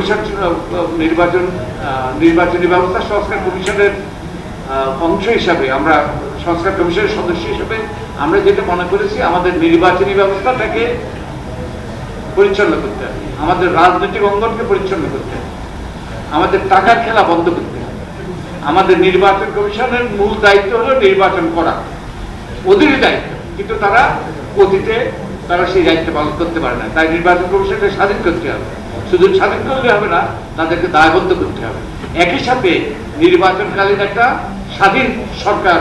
Commission নির্বাচন নির্বাচনী ব্যবস্থা সংস্কার কমিশনের অংশ হিসাবে, আমরা সংস্কার কমিশনের সদস্য হিসাবে আমরা যেটা মনে করেছি, আমাদের নির্বাচনী ব্যবস্থাটাকে পরিচ্ছন্ন করতে হবে। আমাদের রাজনৈতিক অঙ্গনকে পরিচ্ছন্ন করতে হবে। আমাদের টাকার খেলা বন্ধ করতে হবে। আমাদের নির্বাচন কমিশনের মূল দায়িত্ব হলো নির্বাচন করা। ওদেরই দায়িত্ব, কিন্তু তারা অতীতে তারা সেই দায়িত্ব পালন করতে পারে না। তাই নির্বাচন কমিশনকে স্বাধীন করতে হবে। শুধু স্বাধীন করলে হবে না, তাদেরকে দায়বদ্ধ করতে হবে। একই সাথে নির্বাচনকালীন একটা স্বাধীন সরকার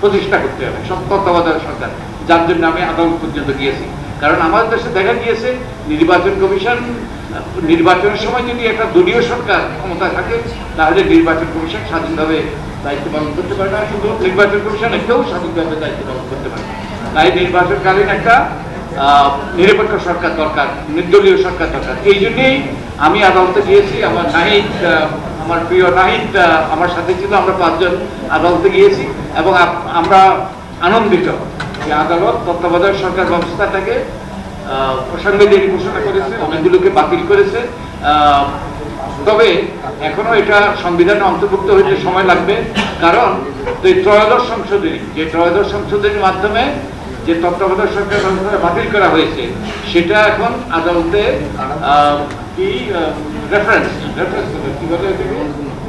প্রতিষ্ঠা করতে হবে, সব তত্ত্বাবধায়ক সরকার, যার জন্য আমি আদালত পর্যন্ত গিয়েছি। কারণ আমাদের দেশে দেখা গিয়েছে, নির্বাচন কমিশন, নির্বাচনের সময় যদি একটা দলীয় সরকার ক্ষমতায় থাকে, তাহলে নির্বাচন কমিশন স্বাধীনভাবে দায়িত্ব পালন করতে পারে না। শুধু নির্বাচন কমিশনে কেউ স্বাধীনভাবে দায়িত্ব পালন করতে পারে তাই নির্বাচনকালীন একটা নিরপেক্ষ সরকার দরকার নির্দলীয় সরকার দরকার। এই জন্যেই আমি আদালতে গিয়েছি আমার নাহিদ আমার প্রিয় নাহিদ আমার সাথে ছিল আমরা পাঁচজন আদালতে গিয়েছি এবং আমরা আনন্দিত যে আদালত তত্ত্বাবধায়ক সরকার ব্যবস্থাটাকে আহ, অসাংবিধানিক ঘোষণা করেছে অনেকগুলোকে বাতিল করেছে। তবে এখনও এটা সংবিধানে অন্তর্ভুক্ত হইতে সময় লাগবে কারণ ত্রয়োদশ সংশোধনী যে ত্রয়োদশ সংশোধনীর মাধ্যমে যে তত্ত্বাবধায়ক সরকার ব্যবস্থা বাতিল করা হয়েছে সেটা এখন আদালতে কি রেফারেন্স রেফারেন্স কি বলে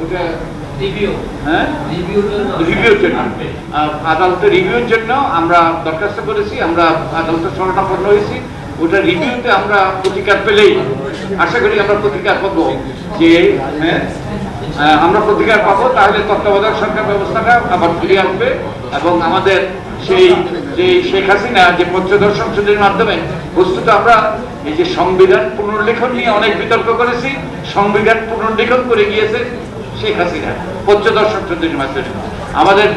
ওটা রিভিউ হ্যাঁ? রিভিউর জন্য রিভিউর রিভিউর আমরা দরখাস্ত করেছি আমরা আদালতে শরণাপন্ন হয়েছি। ওটা রিভিউতে আমরা প্রতিকার পেলেই আশা করি আমরা প্রতিকার পাবো যে হ্যাঁ আমরা প্রতিকার পাবো তাহলে তত্ত্বাবধায়ক সরকার ব্যবস্থাটা আবার ফিরে আসবে এবং আমাদের সেই যে শেখ হাসিনা যে পঞ্চদশ সংসদের মাধ্যমে বস্তুত আমরা এই যে সংবিধান পুনর্লেখন নিয়ে অনেক বিতর্ক করেছি, সংবিধান পুনর্লেখন করে গিয়েছে শেখ হাসিনা পঞ্চদশ সংসদের মাধ্যমে। আমাদের